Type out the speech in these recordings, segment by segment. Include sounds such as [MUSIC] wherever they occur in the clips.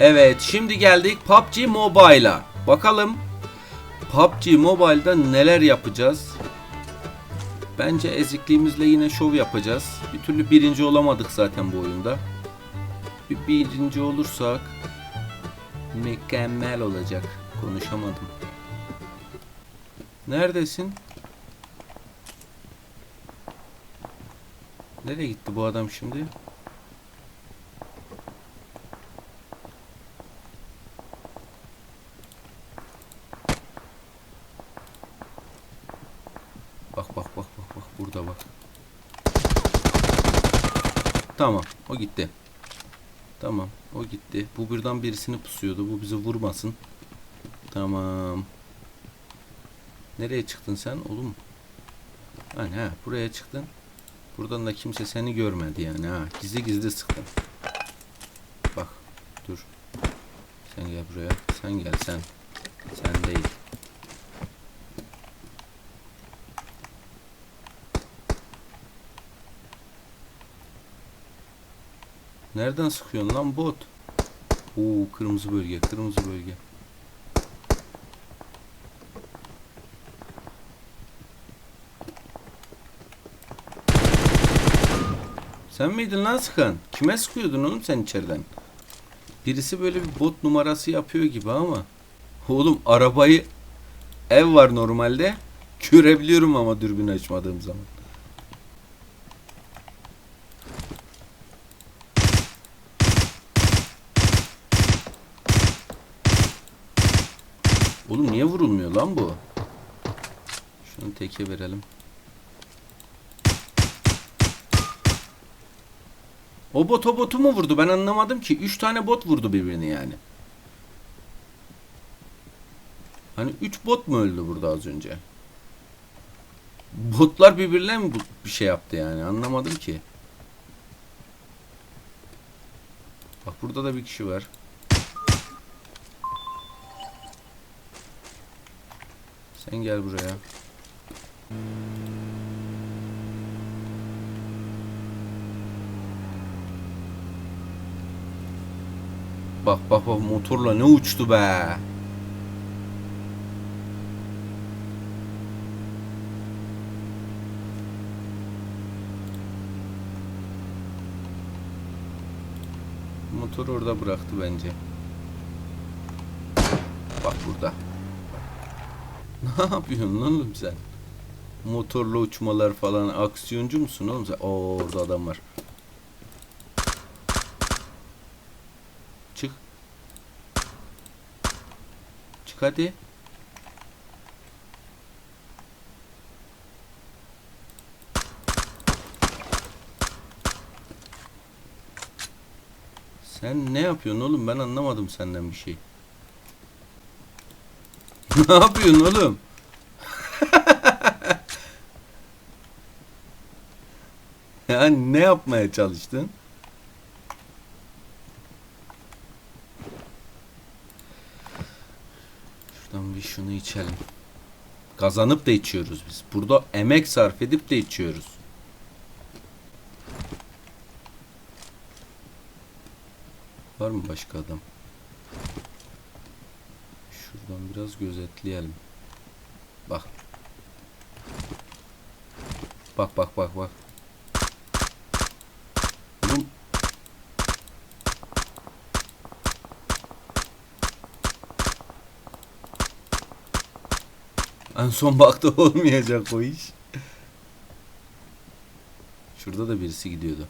Evet şimdi geldik PUBG Mobile'a. Bakalım PUBG Mobile'da neler yapacağız? Bence ezikliğimizle yine şov yapacağız. Bir türlü birinci olamadık zaten bu oyunda. Bir birinci olursak mükemmel olacak. Konuşamadım. Neredesin? Nereye gitti bu adam şimdi? Bak bak bak bak bak burada bak. Tamam o gitti. Tamam o gitti. Bu birden birisini pusuyordu. Bu bizi vurmasın. Tamam. Nereye çıktın sen oğlum? Hani ha buraya çıktın. Buradan da kimse seni görmedi yani ha. Gizli gizli sıktın. Bak dur. Sen gel buraya. Sen gel sen. Sen değil. Nereden sıkıyorsun lan bot? Oo kırmızı bölge, kırmızı bölge. Sen miydin lan sıkan? Kime sıkıyordun oğlum sen içeriden? Birisi böyle bir bot numarası yapıyor gibi ama. Oğlum arabayı ev var normalde. Görebiliyorum ama dürbün açmadığım zaman. Oğlum niye vurulmuyor lan bu? Şunu teke verelim. O bot o botu mu vurdu? Ben anlamadım ki. Üç tane bot vurdu birbirini yani. Hani üç bot mu öldü burada az önce? Botlar birbirine mi bir şey yaptı yani? Anlamadım ki. Bak burada da bir kişi var. Sen gel buraya. Bak bak bak motorla ne uçtu be. Motor orada bıraktı bence. Bak burada. [LAUGHS] Ne yapıyorsun oğlum sen? Motorla uçmalar falan aksiyoncu musun oğlum sen? Oo orada adam var. Çık. Çık hadi. Sen ne yapıyorsun oğlum? Ben anlamadım senden bir şey. [LAUGHS] ne yapıyorsun oğlum? [LAUGHS] ya ne yapmaya çalıştın? Şuradan bir şunu içelim. Kazanıp da içiyoruz biz. Burada emek sarf edip de içiyoruz. Var mı başka adam? Şuradan biraz gözetleyelim. Bak. Bak bak bak bak. Oğlum. En son baktı [LAUGHS] olmayacak o iş. Şurada da birisi gidiyordu.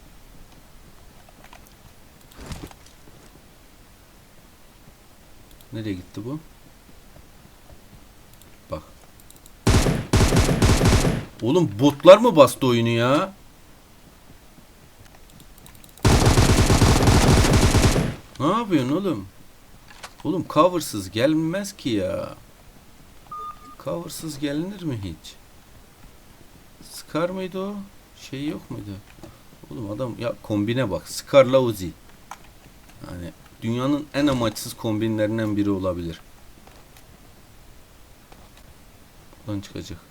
Nereye gitti bu? Oğlum botlar mı bastı oyunu ya? Ne yapıyorsun oğlum? Oğlum coversız gelmez ki ya. Coversız gelinir mi hiç? Scar mıydı o? Şey yok muydu? Oğlum adam ya kombine bak. Scar'la Uzi. Yani dünyanın en amaçsız kombinlerinden biri olabilir. Buradan çıkacak.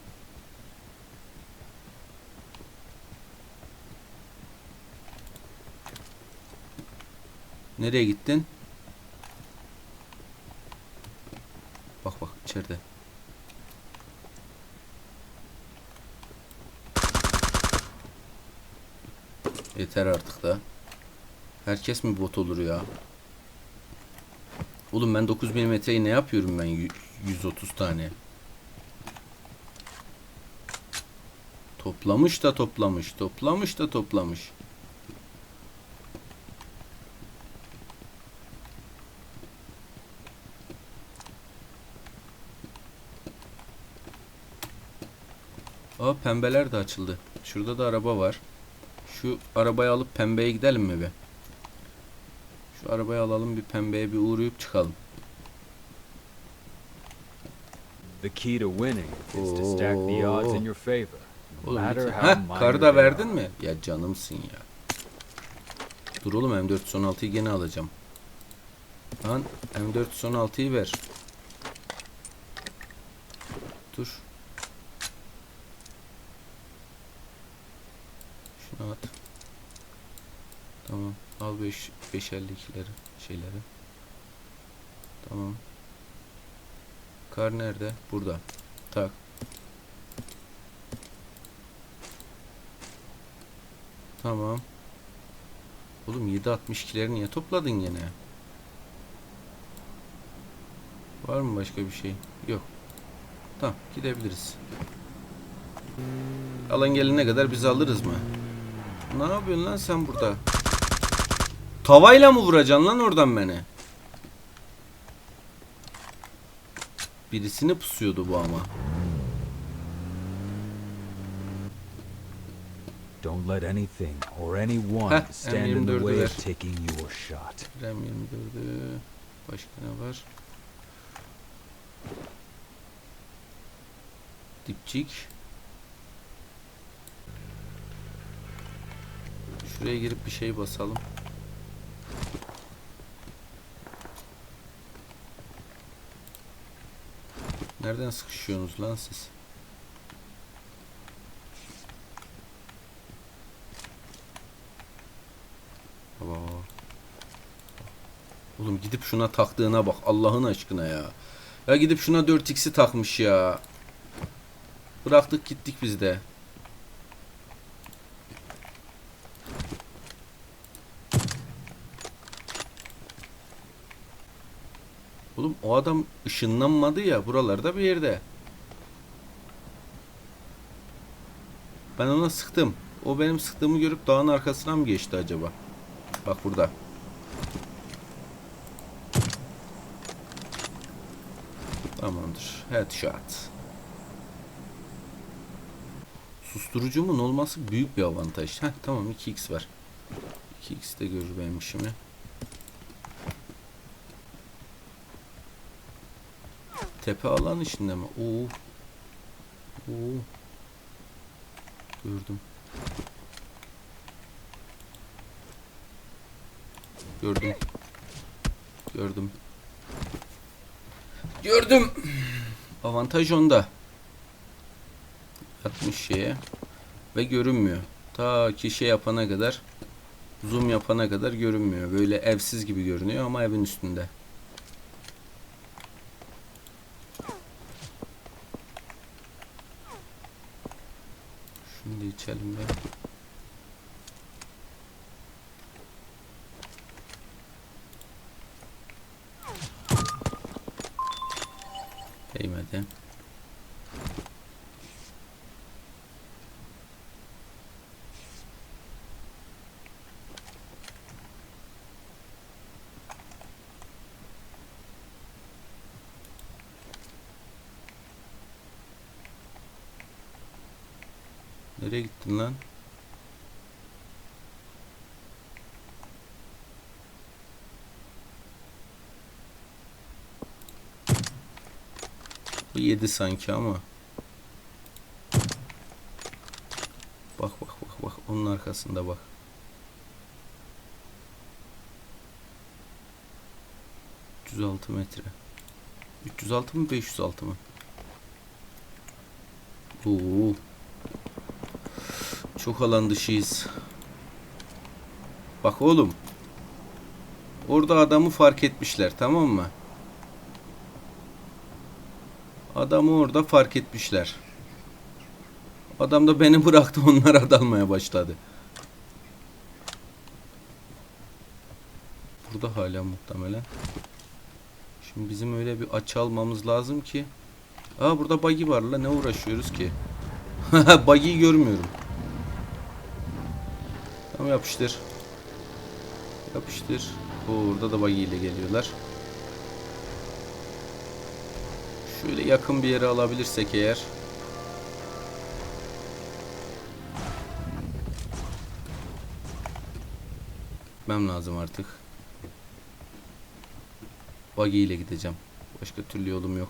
Nereye gittin? Bak bak içeride. Yeter artık da. Herkes mi bot olur ya? Oğlum ben 9 milimetreyi ne yapıyorum ben 130 tane. Toplamış da toplamış, toplamış da toplamış. Aa pembeler de açıldı. Şurada da araba var. Şu arabayı alıp pembeye gidelim mi be? Şu arabayı alalım bir pembeye bir uğrayıp çıkalım. The key to winning is to stack the odds in your favor, Oğlum Heh, karı da verdin mi? Ya canımsın ya. Dur oğlum M416'yı gene alacağım. Lan M416'yı ver. Dur. Şunu at. Tamam. Al 5 552'leri şeyleri. Tamam. Kar nerede? Burada. Tak. Tamam. Oğlum 7.62'leri niye topladın gene? Var mı başka bir şey? Yok. Tamam gidebiliriz. Alan gelene kadar biz alırız mı? Ne yapıyorsun lan sen burada? Tavayla mı vuracaksın lan oradan beni? Birisini pusuyordu bu ama. Don't let anything or anyone Heh, stand in the M24'ü way of taking your shot. RAM 24'ü. Başka ne var? Dipçik. Şuraya girip bir şey basalım. Nereden sıkışıyorsunuz lan siz? Baba. Oğlum gidip şuna taktığına bak Allah'ın aşkına ya. Ya gidip şuna 4x'i takmış ya. Bıraktık gittik biz de. Oğlum o adam ışınlanmadı ya buralarda bir yerde. Ben ona sıktım. O benim sıktığımı görüp dağın arkasına mı geçti acaba? Bak burada. Tamamdır. Headshot. Susturucumun olması büyük bir avantaj. Heh, tamam 2x var. 2x de görür benim işimi. Tepe alan içinde mi? Oo. Oo. Gördüm. Gördüm. Gördüm. Gördüm. Avantaj onda. Yatmış şeye. Ve görünmüyor. Ta ki şey yapana kadar zoom yapana kadar görünmüyor. Böyle evsiz gibi görünüyor ama evin üstünde. Şimdi içelim be. Değmedi. Nereye gittin lan? Bu yedi sanki ama. Bak bak bak bak onun arkasında bak. ...306 metre. 306 mı 506 mı? Oo. Çok alan dışıyız. Bak oğlum. Orada adamı fark etmişler tamam mı? Adamı orada fark etmişler. Adam da beni [LAUGHS] bıraktı onlara dalmaya başladı. Burada hala muhtemelen. Şimdi bizim öyle bir açı almamız lazım ki. Aa burada buggy var la ne uğraşıyoruz ki? [LAUGHS] Buggy'yi görmüyorum. Tamam yapıştır. Yapıştır. Oo, orada da buggy ile geliyorlar. Şöyle yakın bir yere alabilirsek eğer. Gitmem lazım artık. Buggy ile gideceğim. Başka türlü yolum yok.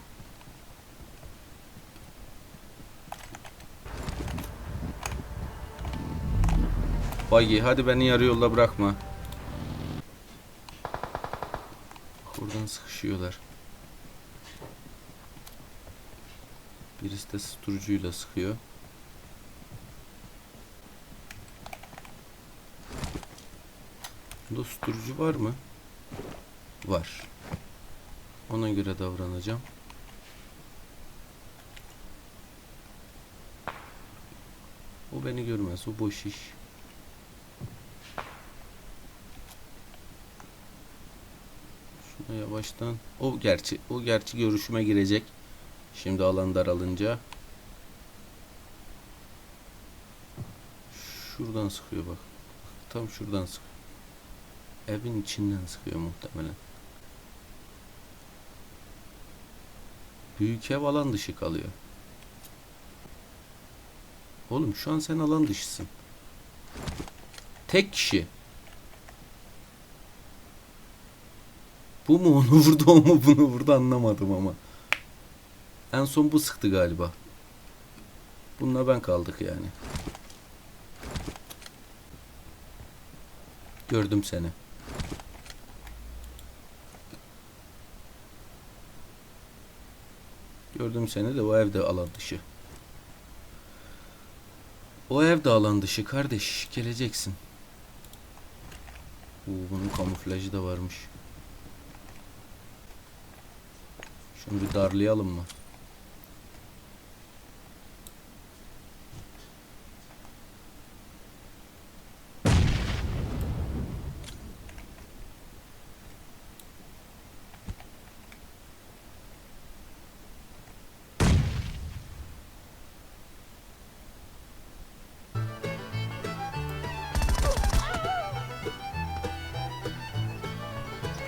Buggy hadi beni yarı yolda bırakma. Buradan sıkışıyorlar. Birisi de susturucuyla sıkıyor. Bunda susturucu var mı? Var. Ona göre davranacağım. O beni görmez. O boş iş. Yavaştan. O gerçi o gerçi görüşüme girecek. Şimdi alan daralınca. Şuradan sıkıyor bak. Tam şuradan sıkıyor. Evin içinden sıkıyor muhtemelen. Büyük ev alan dışı kalıyor. Oğlum şu an sen alan dışısın. Tek kişi. Bu mu onu vurdu o mu bunu vurdu anlamadım ama. En son bu sıktı galiba. Bununla ben kaldık yani. Gördüm seni. Gördüm seni de o evde alan dışı. O evde alan dışı kardeş. Geleceksin. Oo, bunun kamuflajı da varmış. Şunu bir darlayalım mı?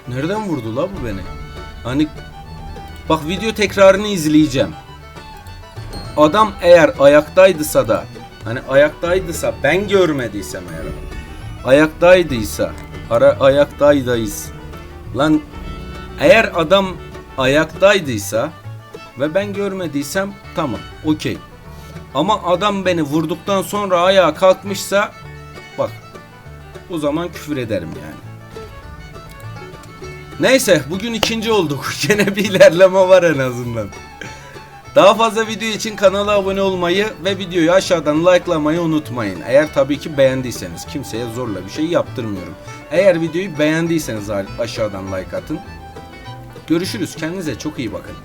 Nereden vurdu la bu beni? Hani bak video tekrarını izleyeceğim. Adam eğer ayaktaydısa da hani ayaktaydısa ben görmediysem eğer ayaktaydıysa ara ayaktaydayız. Lan eğer adam ayaktaydıysa ve ben görmediysem tamam okey. Ama adam beni vurduktan sonra ayağa kalkmışsa bak o zaman küfür ederim yani. Neyse bugün ikinci olduk. [LAUGHS] Gene bir ilerleme var en azından. Daha fazla video için kanala abone olmayı ve videoyu aşağıdan likelamayı unutmayın. Eğer tabii ki beğendiyseniz kimseye zorla bir şey yaptırmıyorum. Eğer videoyu beğendiyseniz aşağıdan like atın. Görüşürüz. Kendinize çok iyi bakın.